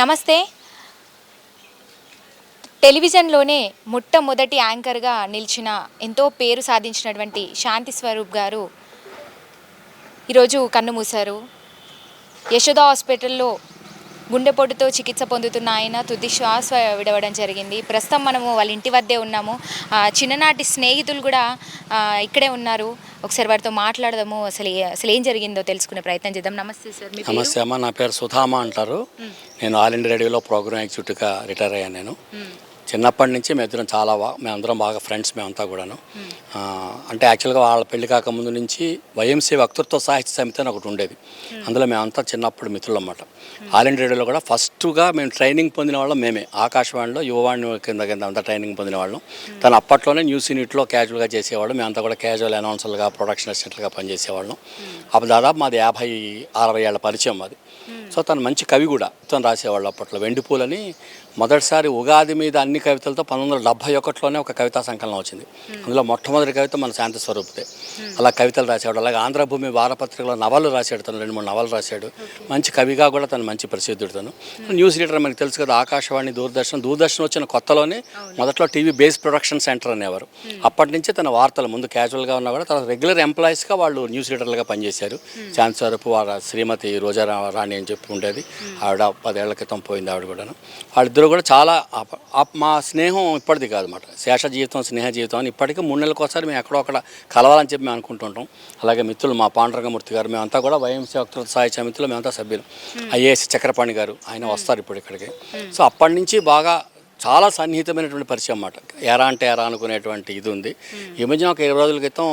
నమస్తే. టెలివిజన్లోనే మొట్టమొదటి యాంకర్గా నిలిచిన ఎంతో పేరు సాధించినటువంటి శాంతి స్వరూప్ గారు ఈరోజు కన్నుమూశారు. యశోద హాస్పిటల్లో గుండెపోటుతో చికిత్స పొందుతున్న ఆయన తుది శ్వాస విడవడం జరిగింది. ప్రస్తుతం మనము వాళ్ళ ఇంటి వద్దే ఉన్నాము. చిన్ననాటి స్నేహితులు కూడా ఇక్కడే ఉన్నారు. ఒకసారి వారితో మాట్లాడదాము. అసలు అసలు ఏం జరిగిందో తెలుసుకునే ప్రయత్నం చేద్దాం. నమస్తే సార్? నమస్తే అమ్మ. నా పేరు సుధామ అంటారు. నేను ఆల్ ఇండియా రేడియోలో ప్రోగ్రామ్ ఎగ్జిక్యూటివ్గా రిటైర్ అయ్యాను నేను. చిన్నప్పటి నుంచి మేమిద్దరం చాలా బా మేమందరం బాగా ఫ్రెండ్స్ మేమంతా కూడాను. అంటే యాక్చువల్గా వాళ్ళ పెళ్ళి కాకముందు నుంచి వైఎంసీ వక్తృత్వ సాహిత్య సమితి అని ఒకటి ఉండేది. అందులో మేమంతా చిన్నప్పుడు మిత్రులు అన్నమాట ఆల్ ఇండియా రేడియోలో కూడా ఫస్ట్గా మేము ట్రైనింగ్ పొందిన వాళ్ళం మేమే. ఆకాశవాణిలో యువవాణి కింద కింద అంతా ట్రైనింగ్ పొందిన వాళ్ళం. తను అప్పట్లోనే న్యూస్ యూనిట్లో క్యాజువల్గా చేసేవాళ్ళం. మేమంతా కూడా క్యాజువల్ అనౌన్సర్లుగా ప్రొడక్షన్ అసిస్టెంట్లుగా పనిచేసేవాళ్ళం. అప్పుడు దాదాపు మాది యాభై అరవై ఏళ్ళ పరిచయం మాది. సో తను మంచి కవి కూడా. తను రాసేవాళ్ళు అప్పట్లో. వెండిపూలని మొదటిసారి ఉగాది మీద అన్ని కవితలతో పంతొమ్మిది వందల డెబ్బై ఒకటిలోనే ఒక కవితా సంకలనం వచ్చింది. అందులో మొట్టమొదటి కవిత మన శాంతి స్వరూపుదే అలా కవితలు రాసేవాడు. అలాగే ఆంధ్రభూమి వారపత్రికలో నవలు రాశాడు తను రెండు మూడు నవలు రాశాడు. మంచి కవిగా కూడా తను మంచి ప్రసిద్ధుడు తను. న్యూస్ రీడర్ మనకి తెలుసు కదా ఆకాశవాణి దూరదర్శన్. దూరదర్శన్ వచ్చిన కొత్తలోనే మొదట్లో టీవీ బేస్ ప్రొడక్షన్ సెంటర్ అనేవారు. అప్పటి నుంచి తన వార్తలు ముందు క్యాజువల్గా ఉన్నా కూడా తర్వాత రెగ్యులర్ ఎంప్లాయీస్గా వాళ్ళు న్యూస్ రీడర్లుగా పనిచేశారు. శాంతి స్వరూప్ వారి శ్రీమతి రోజా రాణి అని చెప్పి ఉండేది ఆవిడ పదేళ్ళ క్రితం పోయింది ఆవిడ కూడాను. వాళ్ళిద్దరూ కూడా చాలా మా స్నేహం ఇప్పటిది కాదన్నమాట. శేష జీవితం స్నేహ జీవితం అని ఇప్పటికీ మూడు నెలలకు ఒకసారి మేము ఎక్కడో అక్కడ కలవాలని చెప్పి మేము అనుకుంటుంటాం. అలాగే మిత్రులు మా పాండురంగమూర్తి గారు మేమంతా కూడా వైఎంసీ వక్తృత్వ సాహిత్య సమితిలో మేమంతా సభ్యులు. ఐఏఎస్ చక్రపాణి గారు ఆయన వస్తారు ఇప్పుడు ఇక్కడికి. సో అప్పటి నుంచి బాగా చాలా సన్నిహితమైనటువంటి పరిచయం అన్నమాట. ఎరా అంటే ఎరా అనుకునేటువంటి ఇది ఉంది. ఈ మధ్యన ఒక ఇరవై రోజుల క్రితం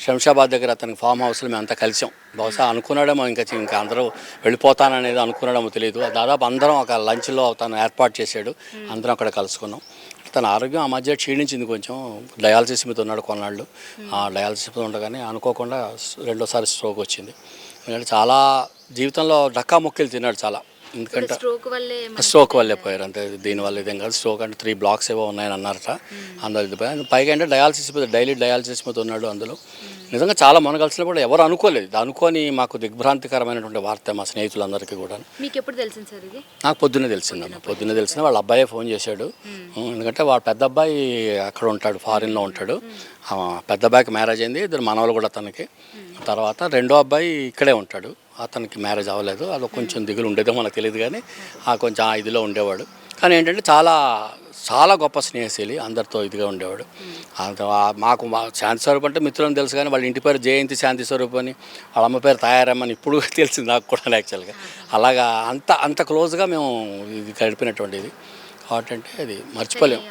శంషాబాద్ దగ్గర అతనికి ఫామ్ హౌస్లో మేము అంతా కలిసాం. బహుశా అనుకున్నాడేమో ఇంకా ఇంకా అందరూ వెళ్ళిపోతాననేది అనుకున్నాడేమో తెలియదు దాదాపు అందరం ఒక లంచ్లో తను ఏర్పాటు చేశాడు. అందరం అక్కడ కలుసుకున్నాం. తన ఆరోగ్యం ఆ మధ్య క్షీణించింది కొంచెం. డయాలసిస్ మీద ఉన్నాడు కొన్నాళ్ళు. ఆ డయాలసిస్ మీద ఉండగానే అనుకోకుండా రెండోసారి స్ట్రోక్ వచ్చింది. చాలా జీవితంలో డక్కా మొక్కలు తిన్నాడు చాలా. ఎందుకంటే స్ట్రోక్ వల్లే పోయారు. అంతే దీనివల్ల ఇదేం కాదు. స్ట్రోక్ అంటే త్రీ బ్లాక్స్ ఏవో ఉన్నాయని అన్నారట పోయారు. పైగా అంటే డయాలసిస్ మీద డైలీ డయాలసిస్ మీద ఉన్నాడు అందులో. నిజంగా చాలా మన కలిసిన కూడా ఎవరు అనుకోలేదు. అనుకోని మాకు దిగ్భ్రాంతికరమైనటువంటి వార్త మా స్నేహితులందరికీ కూడా. మీకు ఎప్పుడు తెలిసింది సార్ ఇది? నాకు పొద్దున్నే తెలిసిందమ్మ పొద్దున్నే తెలిసిన వాళ్ళ అబ్బాయే ఫోన్ చేశాడు. ఎందుకంటే వాళ్ళ పెద్ద అబ్బాయి అక్కడ ఉంటాడు ఫారిన్లో ఉంటాడు. పెద్ద అబ్బాయికి మ్యారేజ్ అయింది. ఇద్దరు మనవలు కూడా తనకి తర్వాత రెండో అబ్బాయి ఇక్కడే ఉంటాడు. అతనికి మ్యారేజ్ అవ్వలేదు. అది కొంచెం దిగులు ఉండేదో మనకు తెలియదు కానీ ఆ కొంచెం ఆ ఇదిలో ఉండేవాడు. కానీ ఏంటంటే చాలా చాలా గొప్ప స్నేహశీలి అందరితో ఇదిగా ఉండేవాడు. మాకు మా శాంతి స్వరూప్ అంటే మిత్రులను తెలుసు కానీ వాళ్ళ ఇంటి పేరు జయంతి శాంతి స్వరూప్ అని వాళ్ళ అమ్మ పేరు తయారమ్మని ఇప్పుడు తెలిసింది నాకు కూడా యాక్చువల్గా అలాగా అంత అంత క్లోజ్గా మేము ఇది గడిపినటువంటి ఇది. కాబట్టి అంటే అది మర్చిపోలేం.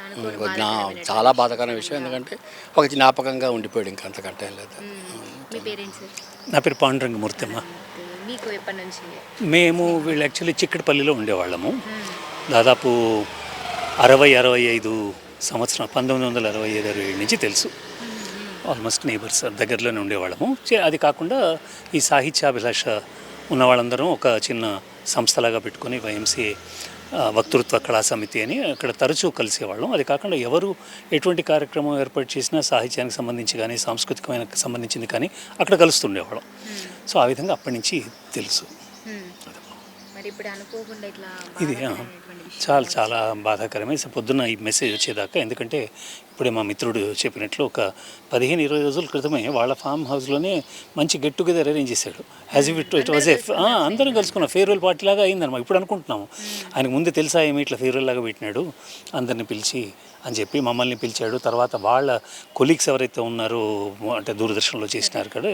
నా చాలా బాధాకరమైన విషయం. ఎందుకంటే ఒక జ్ఞాపకంగా ఉండిపోయాడు ఇంకా అంతకంటే లేదు. మీ పేరెంట్స్ సార్? నా పేరు పాండురంగమూర్తి అమ్మ మీకు ఎప్పటి నుంచి? మేము వీళ్ళు యాక్చువల్లీ చిక్కడపల్లిలో ఉండేవాళ్ళము. దాదాపు అరవై అరవై ఐదు సంవత్సరం పంతొమ్మిది వందల అరవై ఐదు అరవై ఏడు నుంచి తెలుసు. ఆల్మోస్ట్ నేబర్స్ దగ్గరలోనే ఉండేవాళ్ళము. చే- అది కాకుండా ఈ సాహిత్యాభిలాష ఉన్న వాళ్ళందరం ఒక చిన్న సంస్థలాగా పెట్టుకొని వైఎంసీ వక్తృత్వ కళా సమితి అని అక్కడ తరచూ కలిసేవాళ్ళం. అది కాకుండా ఎవరు ఎటువంటి కార్యక్రమం ఏర్పాటు చేసినా సాహిత్యానికి సంబంధించి కానీ సాంస్కృతికమైన సంబంధించింది కానీ అక్కడ కలుస్తుండేవాళ్ళం. సో ఆ విధంగా అప్పటి నుంచి తెలుసు మరి ఇప్పుడు అనుకోకుండా ఇట్లా ఇది. చాలా చాలా బాధాకరమే పొద్దున్న ఈ మెసేజ్ వచ్చేదాకా ఎందుకంటే ఇప్పుడే మా మిత్రుడు చెప్పినట్లు ఒక పదిహేను ఇరవై రోజుల క్రితమే వాళ్ళ ఫామ్ హౌస్లోనే మంచి గెట్ టుగెదర్ అరేంజ్ చేశాడు. As it it was a అందరం కలుసుకున్నాం. ఫేర్వెల్ పార్టీ లాగా అయిందన్నమాట. ఇప్పుడు అనుకుంటున్నాము. ఆయనకు ముందు తెలుసా ఏమి ఇట్లా ఫేర్వెల్ లాగా పెట్టినాడు? అందరిని పిలిచి అని చెప్పి మమ్మల్ని పిలిచాడు. తర్వాత వాళ్ళ కొలీగ్స్ ఎవరైతే ఉన్నారో అంటే దూరదర్శన్లో చేసినారు కదా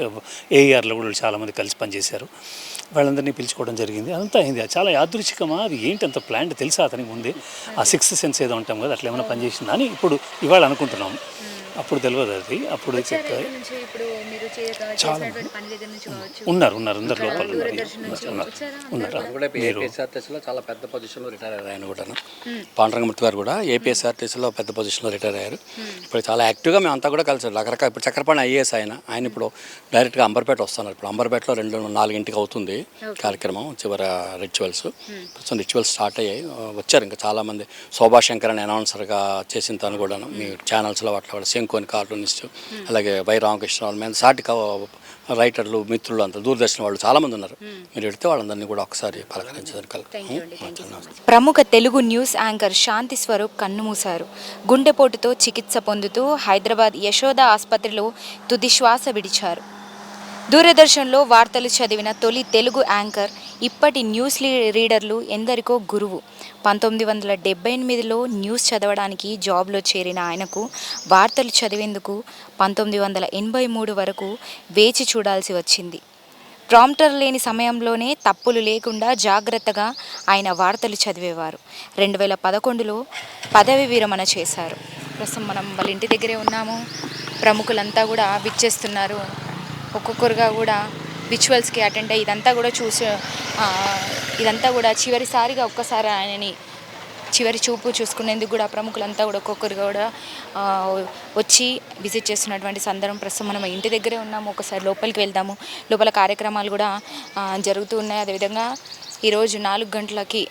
ఏఆర్లో కూడా వాళ్ళు చాలామంది కలిసి పనిచేశారు. వాళ్ళందరినీ పిలుచుకోవడం జరిగింది. అదంతా అయింది. చాలా యాదృచ్ఛికమా? అది ఏంటి అంత ప్లాన్ తెలుసా అతనికి ముందే? ఆ సిక్స్త్ సెన్స్ ఏదో ఉంటాం కదా అట్లా ఏమైనా పనిచేసిందా అని ఇప్పుడు ఇవాళ అనుకుంటున్నాం. అప్పుడు తెలియదు అది. అప్పుడు వచ్చారు ఉన్నారు ఉన్నారు అందరు లోపల ఉన్నారు. కూడా ఏపీఎస్ఆర్టీసీలో చాలా పెద్ద పొజిషన్లో రిటైర్ అయ్యారు ఆయన కూడా పాండరంగమూర్తి గారు కూడా ఏపీఎస్ఆర్టీసీలో పెద్ద పొజిషన్లో రిటైర్ అయ్యారు. ఇప్పుడు చాలా యాక్టివ్గా మేము అంతా కూడా కలిసి. రకరకాల ఇప్పుడు చక్రపాణి ఐఏఎస్ ఆయన ఆయన ఇప్పుడు డైరెక్ట్గా అంబర్పేట వస్తున్నారు. ఇప్పుడు అంబర్పేటలో రెండు నాలుగింటికి అవుతుంది కార్యక్రమం చివరి రిచువల్స్. ప్రస్తుతం రిచువల్స్ స్టార్ట్ అయ్యాయి. వచ్చారు ఇంకా చాలామంది. శోభాశంకర్ అని అనౌన్సర్గా చేసిన తను కూడా మీ ఛానల్స్లో వాటిలో కూడా శంకోని కార్టూనిస్ట్ అలాగే వై రామకృష్ణ మేము సాటి నాలాంటి కవ- రైటర్లు మిత్రులు అంతా దూరదర్శన్ వాళ్ళు చాలామంది ఉన్నారు. మీరు పెడితే వాళ్ళందరినీ కూడా ఒకసారి పలకరించడానికి ప్రముఖ తెలుగు న్యూస్ యాంకర్ శాంతి స్వరూప్ కన్నుమూశారు. గుండెపోటుతో చికిత్స పొందుతూ హైదరాబాద్ యశోద ఆసుపత్రిలో తుది శ్వాస విడిచారు. దూరదర్శన్లో వార్తలు చదివిన తొలి తెలుగు యాంకర్ ఇప్పటి న్యూస్ లీ- రీడర్లు ఎందరికో గురువు. పంతొమ్మిది వందల డెబ్బై ఎనిమిదిలో న్యూస్ చదవడానికి జాబ్లో చేరిన ఆయనకు వార్తలు చదివేందుకు పంతొమ్మిది వందల ఎనభై మూడు వరకు వేచి చూడాల్సి వచ్చింది. ప్రాంప్టర్ లేని సమయంలోనే తప్పులు లేకుండా జాగ్రత్తగా ఆయన వార్తలు చదివేవారు. రెండు వేల పదకొండులో పదవి విరమణ చేశారు. ప్రస్తుతం మనం వాళ్ళ ఇంటి దగ్గరే ఉన్నాము. ప్రముఖులంతా కూడా విచ్చేస్తున్నారు. ఒక్కొక్కరుగా కూడా విచువల్స్కి అటెండ్ అయ్యి ఇదంతా కూడా చూసి ఇదంతా కూడా చివరిసారిగా ఒక్కసారి ఆయనని చివరి చూపు చూసుకునేందుకు కూడా ప్రముఖులంతా కూడా ఒక్కొక్కరు కూడా వచ్చి విజిట్ చేస్తున్నటువంటి సందర్భం ప్రస్తుతం మనం ఇంటి దగ్గరే ఉన్నాము. ఒకసారి లోపలికి వెళ్దాము. లోపల కార్యక్రమాలు కూడా జరుగుతూ ఉన్నాయి. అదేవిధంగా ఈరోజు నాలుగు గంటలకి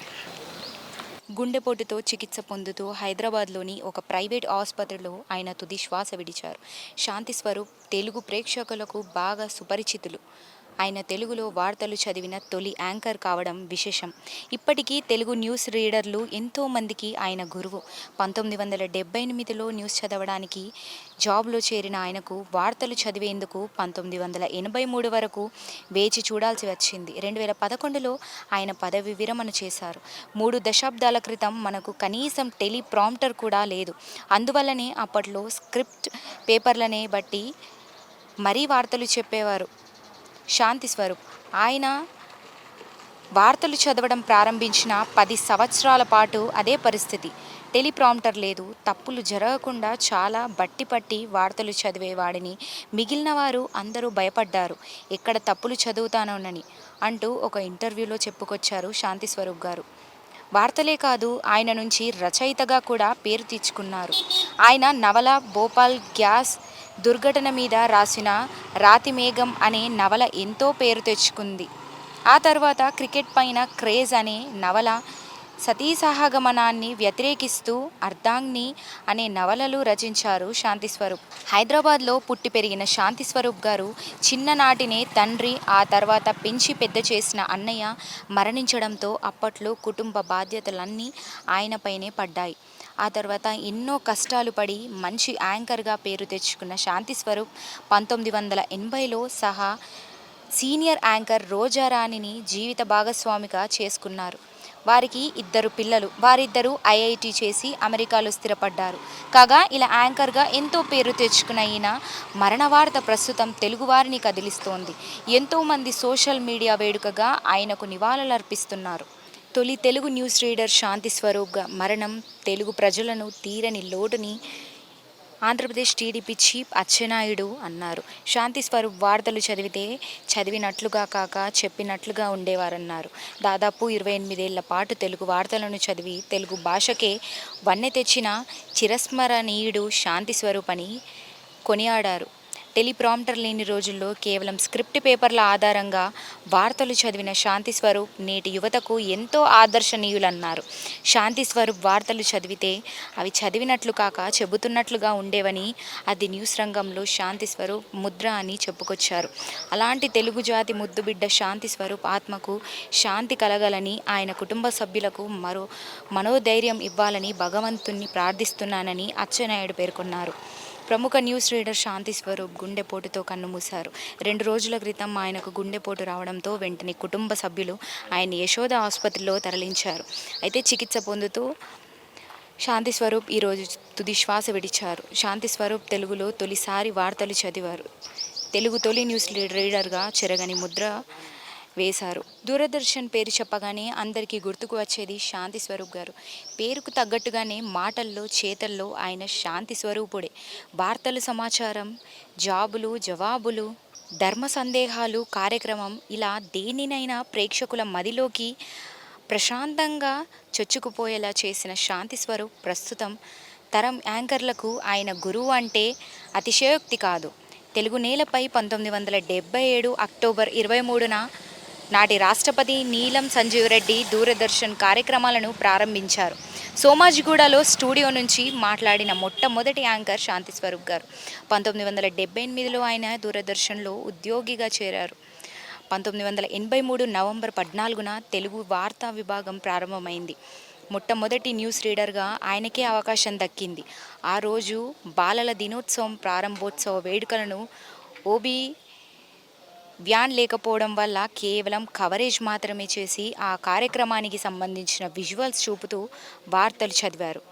గుండెపోటుతో చికిత్స పొందుతూ హైదరాబాద్లోని ఒక ప్రైవేట్ ఆసుపత్రిలో ఆయన తుది శ్వాస విడిచారు. శాంతి స్వరూప్ తెలుగు ప్రేక్షకులకు బాగా సుపరిచితులు. ఆయన తెలుగులో వార్తలు చదివిన తొలి యాంకర్ కావడం విశేషం. ఇప్పటికీ తెలుగు న్యూస్ రీడర్లు ఎంతోమందికి ఆయన గురువు. పంతొమ్మిది వందల డెబ్బై ఎనిమిదిలో న్యూస్ చదవడానికి జాబ్లో చేరిన ఆయనకు వార్తలు చదివేందుకు పంతొమ్మిది వందల ఎనభై మూడు వరకు వేచి చూడాల్సి వచ్చింది. రెండు వేల పదకొండులో ఆయన పదవి విరమణ చేశారు. మూడు దశాబ్దాల క్రితం మనకు కనీసం టెలిప్రాంప్టర్ కూడా లేదు. అందువల్లనే అప్పట్లో స్క్రిప్ట్ పేపర్లనే బట్టి మరీ వార్తలు చెప్పేవారు. శాంతి స్వరూప్. ఆయన వార్తలు చదవడం ప్రారంభించిన పది సంవత్సరాల పాటు అదే పరిస్థితి. టెలిప్రాంప్టర్ లేదు. తప్పులు జరగకుండా చాలా బట్టి పట్టి వార్తలు చదివేవాడిని మిగిలిన వారు అందరూ భయపడ్డారు. ఎక్కడ తప్పులు చదువుతానోనని అంటూ ఒక ఇంటర్వ్యూలో చెప్పుకొచ్చారు శాంతి స్వరూప్ గారు. వార్తలే కాదు ఆయన నుంచి రచయితగా కూడా పేరు తెచ్చుకున్నారు. ఆయన నవల భోపాల్ గ్యాస్ దుర్ఘటన మీద రాసిన రాతి మేఘం అనే నవల ఎంతో పేరు తెచ్చుకుంది. ఆ తర్వాత క్రికెట్ పైన క్రేజ్ అనే నవల సతీసహగమనాన్ని వ్యతిరేకిస్తూ అర్ధాంగ్ని అనే నవలలు రచించారు శాంతి స్వరూప్ హైదరాబాద్లో పుట్టి పెరిగిన శాంతి స్వరూప్ గారు చిన్ననాటినే తండ్రి ఆ తర్వాత పెంచి పెద్ద చేసిన అన్నయ్య మరణించడంతో అప్పట్లో కుటుంబ బాధ్యతలన్నీ ఆయనపైనే పడ్డాయి. ఆ తర్వాత ఎన్నో కష్టాలు పడి మంచి యాంకర్గా పేరు తెచ్చుకున్న శాంతి స్వరూప్ పంతొమ్మిది వందల ఎనభైలో సహా సీనియర్ యాంకర్ రోజారాణిని జీవిత భాగస్వామిగా చేసుకున్నారు. వారికి ఇద్దరు పిల్లలు వారిద్దరూ ఐఐటి చేసి అమెరికాలో స్థిరపడ్డారు. కాగా ఇలా యాంకర్గా ఎంతో పేరు తెచ్చుకున్న ఈయన మరణ వార్త ప్రస్తుతం తెలుగువారిని కదిలిస్తోంది. ఎంతోమంది సోషల్ మీడియా వేడుకగా ఆయనకు నివాళులర్పిస్తున్నారు. తొలి తెలుగు న్యూస్ రీడర్ శాంతి స్వరూప్గా మరణం తెలుగు ప్రజలను తీరని లోటుని ఆంధ్రప్రదేశ్ టీడీపీ చీఫ్ అచ్చెనాయుడు అన్నారు. శాంతి స్వరూప్ వార్తలు చదివితే చదివినట్లుగా కాక చెప్పినట్లుగా ఉండేవారన్నారు. దాదాపు ఇరవై ఎనిమిదేళ్ళ పాటు తెలుగు వార్తలను చదివి తెలుగు భాషకే వన్నె తెచ్చిన చిరస్మరణీయుడు శాంతి స్వరూప్ అని కొనియాడారు. టెలిప్రాంప్టర్ లేని రోజుల్లో కేవలం స్క్రిప్ట్ పేపర్ల ఆధారంగా వార్తలు చదివిన శాంతి స్వరూప్ నేటి యువతకు ఎంతో ఆదర్శనీయులన్నారు. శాంతి స్వరూప్ వార్తలు చదివితే అవి చదివినట్లు కాక చెబుతున్నట్లుగా ఉండేవని అది న్యూస్ రంగంలో శాంతి స్వరూప్ ముద్ర అని చెప్పుకొచ్చారు. అలాంటి తెలుగు జాతి ముద్దుబిడ్డ శాంతి స్వరూప్ ఆత్మకు శాంతి కలగలని ఆయన కుటుంబ సభ్యులకు మరో మనోధైర్యం ఇవ్వాలని భగవంతుణ్ణి ప్రార్థిస్తున్నానని అచ్చెన్నాయుడు పేర్కొన్నారు. ప్రముఖ న్యూస్ రీడర్ శాంతి స్వరూప్ గుండెపోటుతో కన్నుమూశారు రెండు రోజుల క్రితం ఆయనకు గుండెపోటు రావడంతో వెంటనే కుటుంబ సభ్యులు ఆయన యశోద ఆసుపత్రిలో తరలించారు. అయితే చికిత్స పొందుతూ శాంతి స్వరూప్ ఈరోజు తుది శ్వాస విడిచారు. శాంతి స్వరూప్ తెలుగులో తొలిసారి వార్తలు చదివారు. తెలుగు తొలి న్యూస్ రీడర్గా చెరగని ముద్ర వేశారు. దూరదర్శన్ పేరు చెప్పగానే అందరికీ గుర్తుకు వచ్చేది శాంతి స్వరూప్ గారు. పేరుకు తగ్గట్టుగానే మాటల్లో చేతల్లో ఆయన శాంతి స్వరూపుడే. వార్తలు సమాచారం జాబులు జవాబులు ధర్మ సందేహాలు కార్యక్రమం ఇలా దేనినైనా ప్రేక్షకుల మదిలోకి ప్రశాంతంగా చొచ్చుకుపోయేలా చేసిన శాంతి స్వరూప్ ప్రస్తుతం తరం యాంకర్లకు ఆయన గురువు అంటే అతిశయోక్తి కాదు. తెలుగు నేలపై పంతొమ్మిది వందల డెబ్బై ఏడు అక్టోబర్ ఇరవై మూడున నాటి రాష్ట్రపతి నీలం సంజీవ్ రెడ్డి దూరదర్శన్ కార్యక్రమాలను ప్రారంభించారు. సోమాజిగూడలో స్టూడియో నుంచి మాట్లాడిన మొట్టమొదటి యాంకర్ శాంతి స్వరూప్ గారు. పంతొమ్మిది వందల డెబ్బై ఎనిమిదిలో ఆయన దూరదర్శన్లో ఉద్యోగిగా చేరారు. పంతొమ్మిది వందల ఎనభై మూడు నవంబర్ పద్నాలుగున తెలుగు వార్తా విభాగం ప్రారంభమైంది. మొట్టమొదటి న్యూస్ రీడర్గా ఆయనకే అవకాశం దక్కింది. ఆ రోజు బాలల దినోత్సవం ప్రారంభోత్సవ వేడుకలను ఓబీ వ్యాన్ లేకపోవడం వల్ల కేవలం కవరేజ్ మాత్రమే చేసి ఆ కార్యక్రమానికి సంబంధించిన విజువల్స్ చూపుతూ వార్తలు చదివారు.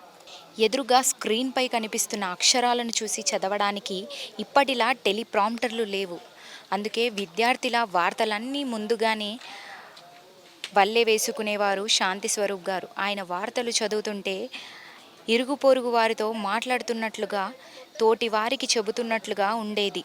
ఎదురుగా స్క్రీన్పై కనిపిస్తున్న అక్షరాలను చూసి చదవడానికి ఇప్పటిలా టెలిప్రాంప్టర్లు లేవు. అందుకే విద్యార్థిల వార్తలన్నీ ముందుగానే వల్లే వేసుకునేవారు శాంతి స్వరూప్ గారు. ఆయన వార్తలు చదువుతుంటే ఇరుగు పొరుగు వారితో మాట్లాడుతున్నట్లుగా తోటి వారికి చెబుతున్నట్లుగా ఉండేది.